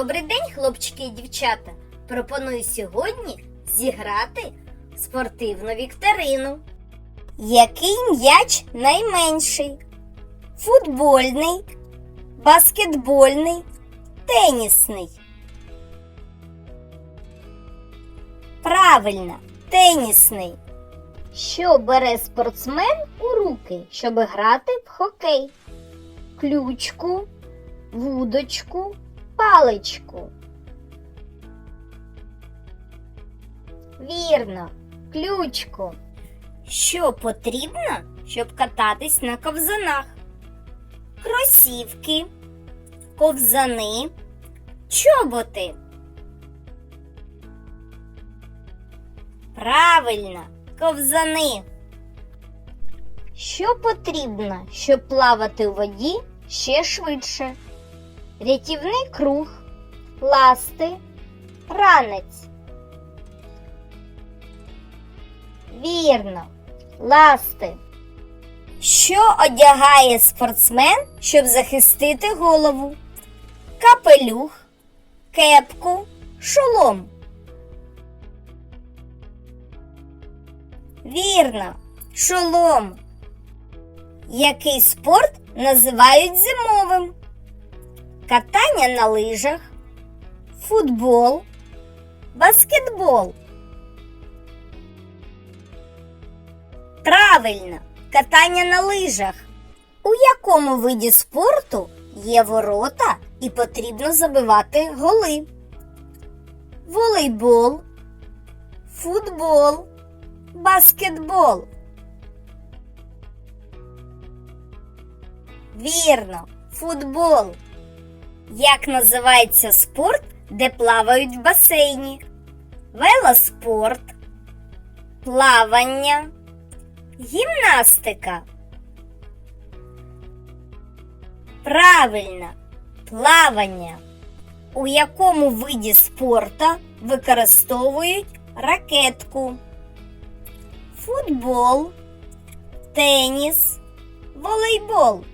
Добрий день, хлопчики і дівчата. Пропоную сьогодні зіграти спортивну вікторину. Який м'яч найменший? Футбольний, баскетбольний, тенісний. Правильно, тенісний. Що бере спортсмен у руки, щоб грати в хокей? Ключку, вудочку, паличку. Вірно, ключку. Що потрібно, щоб кататись на ковзанах? Кросівки, ковзани, чоботи. Правильно, ковзани. Що потрібно, щоб плавати у воді ще швидше? Рятівний круг, ласти, ранець. Вірно, ласти. Що одягає спортсмен, щоб захистити голову? Капелюх, кепку, шолом. Вірно, шолом. Який спорт називають зимовим? Катання на лижах, футбол, баскетбол. Правильно, катання на лижах. У якому виді спорту є ворота і потрібно забивати голи? Волейбол, футбол, баскетбол. Вірно, футбол. Як називається спорт, де плавають в басейні? Велоспорт, плавання, гімнастика. Правильно, плавання. У якому виді спорту використовують ракетку? Футбол, теніс, волейбол.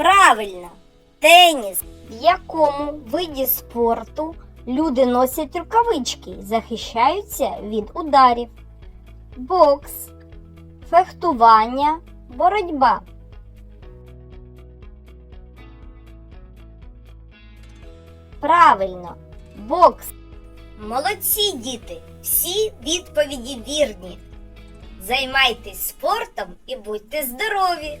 Правильно, теніс. В якому виді спорту люди носять рукавички, захищаються від ударів? Бокс, фехтування, боротьба. Правильно, бокс. Молодці, діти! Всі відповіді вірні. Займайтесь спортом і будьте здорові!